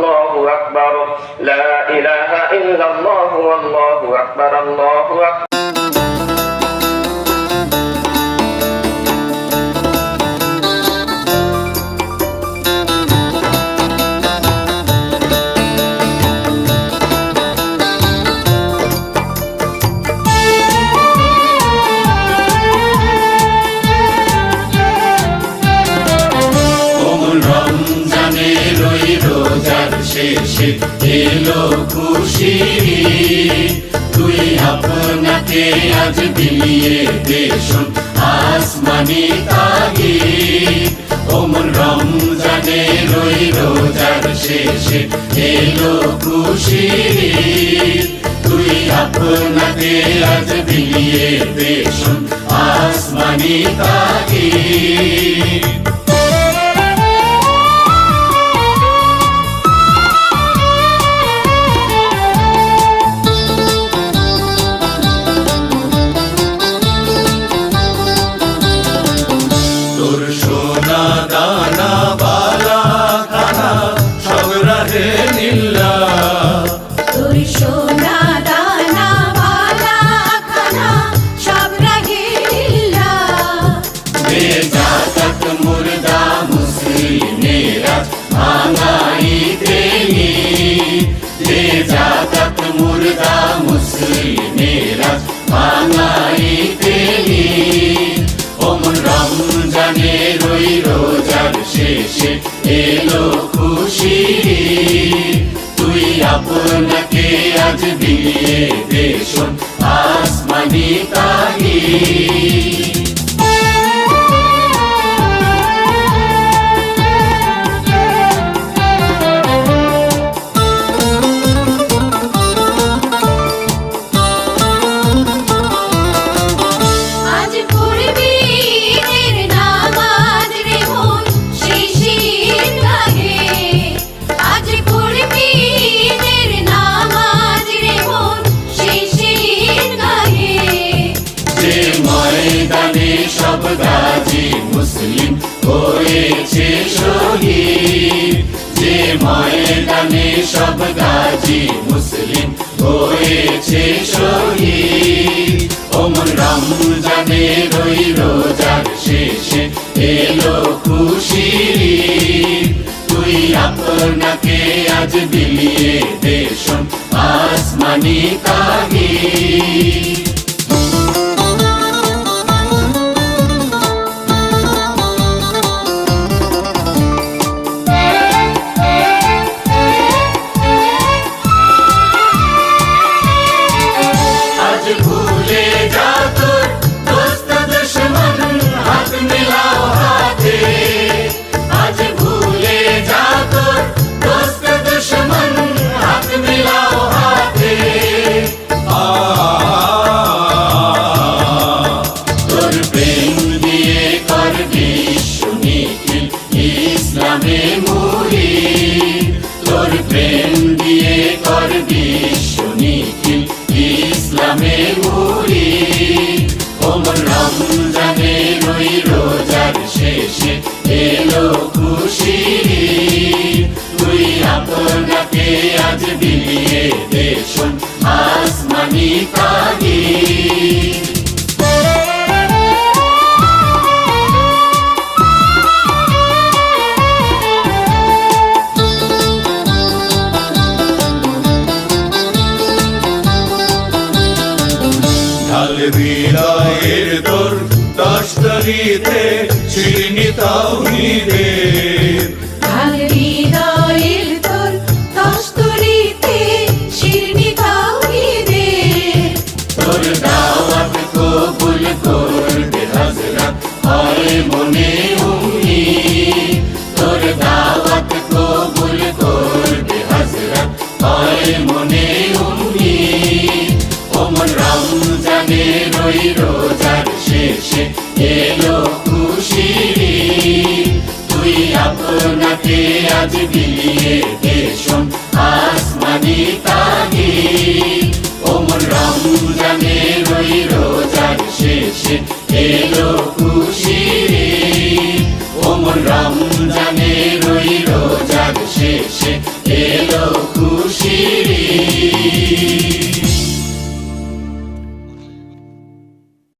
الله أكبر لا إله إلا الله والله أكبر الله أكبر Hãy subscribe শেষে এলো খুশি। তুই আপনাকে আজ বিলিয়ে দেশন আসমানি তাগি। কোমল রমজানের ওই রোজার শেষে এলো খুশি। তুই আপনাকে আজ বিলিয়ে দেশন আসমানি তাগি। মুসলিমেরা ভাঙাই দেনি ওমন রমজানের ওই রোজার শেষে এলো খুশি তুই আপনাকে আজ বিলিয়ে দেশন আসমানি তাহি সব গাজী মুসলিম হয়েছে শহীদ। যে ময়দানে সব গাজী মুসলিম হয়েছে শহীদ। ওমন রমজানে রই রোজার শেষে এলো খুশি তুই আপনাকে আজ বিলিয়ে দেশন আসমানি কাহি আসমানি কাহি ঢাল হৃদয়ের তোর দশতরিতে হয় মনে উম্মি তোর দাওয়াত কবুল করবে হযরত হয় মনে উম্মি ওমন রমজানে রই রোজার শেষে এলো খুশি তুই আপনাকে আজ বিলিয়ে দেশন আসমানি তাগি। ওমন রমজানে রই রোজার শেষে এলো খুশি